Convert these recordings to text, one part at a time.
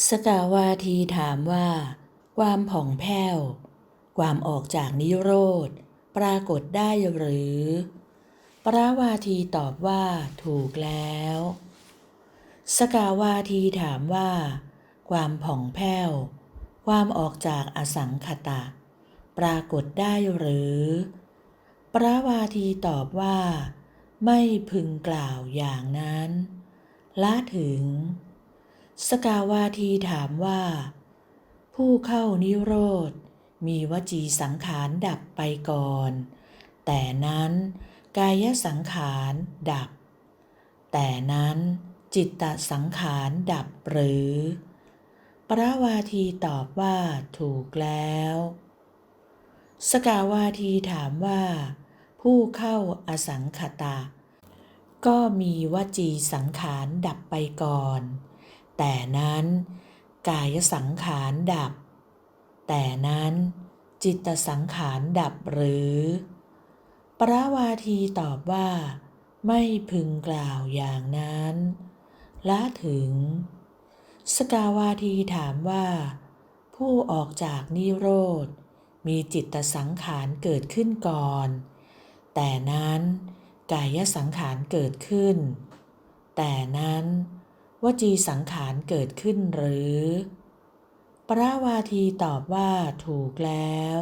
สกาวาทีถามว่า ความผ่องแผ้ว ความออกจากนิโรธ ปรากฏได้หรือ ปราวาทีตอบว่า ถูกแล้ว สกาวาทีถามว่า ความผ่องแผ้ว ความออกจากอสังขตะ ปรากฏได้หรือ ปราวาทีตอบว่า ไม่พึงกล่าวอย่างนั้น ละถึง สกาวาทีถามว่า ผู้เข้านิโรธ มีวจีสังขารดับไปก่อน แต่นั้นกายสังขารดับ แต่นั้นจิตตสังขารดับหรือ ปราวาทีตอบว่าถูกแล้ว สกาวาทีถามว่า ผู้เข้าอสังขตะก็มีวจีสังขารดับไปก่อน แต่นั้นกายสังขารดับ แต่นั้นจิตสังขารดับหรือ ปราวาทีตอบว่า ไม่พึงกล่าวอย่างนั้นละถึง สกาวาทีถามว่า ผู้ออกจากนิโรธ มีจิตสังขารเกิดขึ้นก่อน แต่นั้นกายสังขารเกิดขึ้น แต่นั้น วจีสังขารเกิดขึ้นหรือปราวาทีตอบว่าถูกแล้ว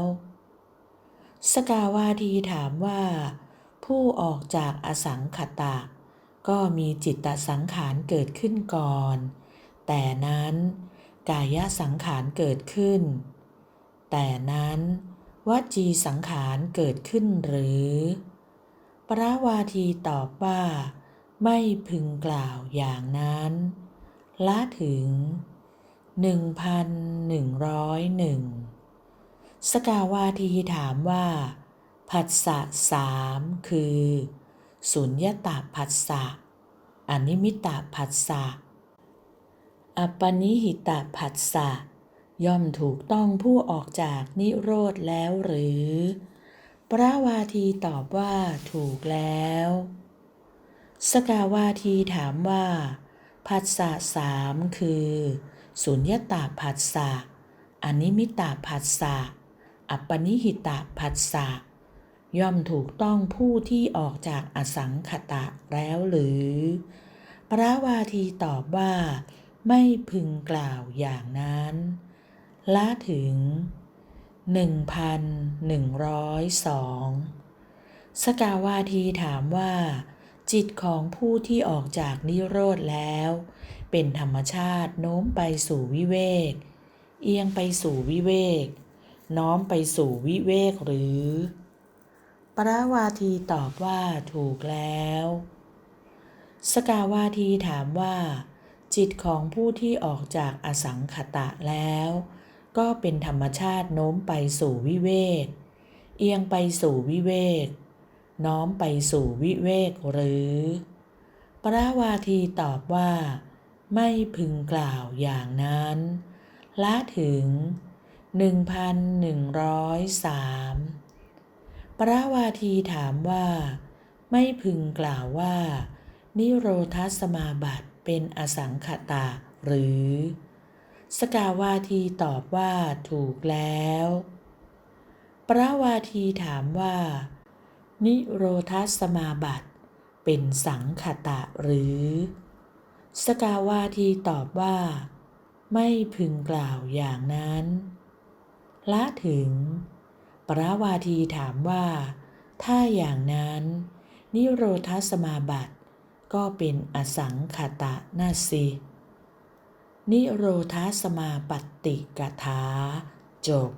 สกาวาทีถามว่า ผู้ออกจากอสังขตะ ก็มีจิตตสังขารเกิดขึ้นก่อน แต่นั้นกายสังขารเกิดขึ้น แต่นั้นวจีสังขารเกิดขึ้นหรือ ปราวาทีตอบว่า ไม่พึงกล่าวอย่างนั้น ละถึง 1101 สกาวาทีถามว่า ผัสสะสามคือสุญญตาผัสสะอนิมิตาผัสสะอปปนิหิตาผัสสะย่อมถูกต้องผู้ออกจากนิโรธแล้วหรือปราวาทีตอบว่าถูกแล้ว สกาวาทีถามว่าผัสสะสามคือสุญญตาผัสสะอนิมิตาผัสสะอัปปนิหิตาผัสสะย่อมถูกต้องผู้ที่ออกจากอสังขตะแล้วหรือปราวาทีตอบว่า ไม่พึงกล่าวอย่างนั้นละถึง 1102 สกาวาทีถามว่า จิตของผู้ที่ออกจากนิโรธแล้ว เป็นธรรมชาติโน้มไปสู่วิเวก เอียงไปสู่วิเวก น้อมไปสู่วิเวกหรือปราวาทีตอบว่าถูกแล้ว สกาวาทีถามว่า จิตของผู้ที่ออกจากอสังขตะแล้ว ก็เป็นธรรมชาติโน้มไปสู่วิเวก เอียงไปสู่วิเวก น้อมไปสู่วิเวกหรือปราวาทีตอบว่า ไม่พึงกล่าวอย่างนั้น ละถึง 1103ปราวาทีถามว่า ไม่พึงกล่าวว่า นิโรธสมาบัติเป็นอสังขตะหรือ สกาวาทีตอบว่าถูกแล้วปราวาทีถามว่า นิโรธสมาบัติ เป็นสังขตะหรือ สกาวาทีตอบว่า ไม่พึงกล่าวอย่างนั้น ละถึง ปราวาทีถามว่า ถ้าอย่างนั้น นิโรธสมาบัติก็เป็นอสังขตะนาสินิโรธาสมาปฏิกถาจบ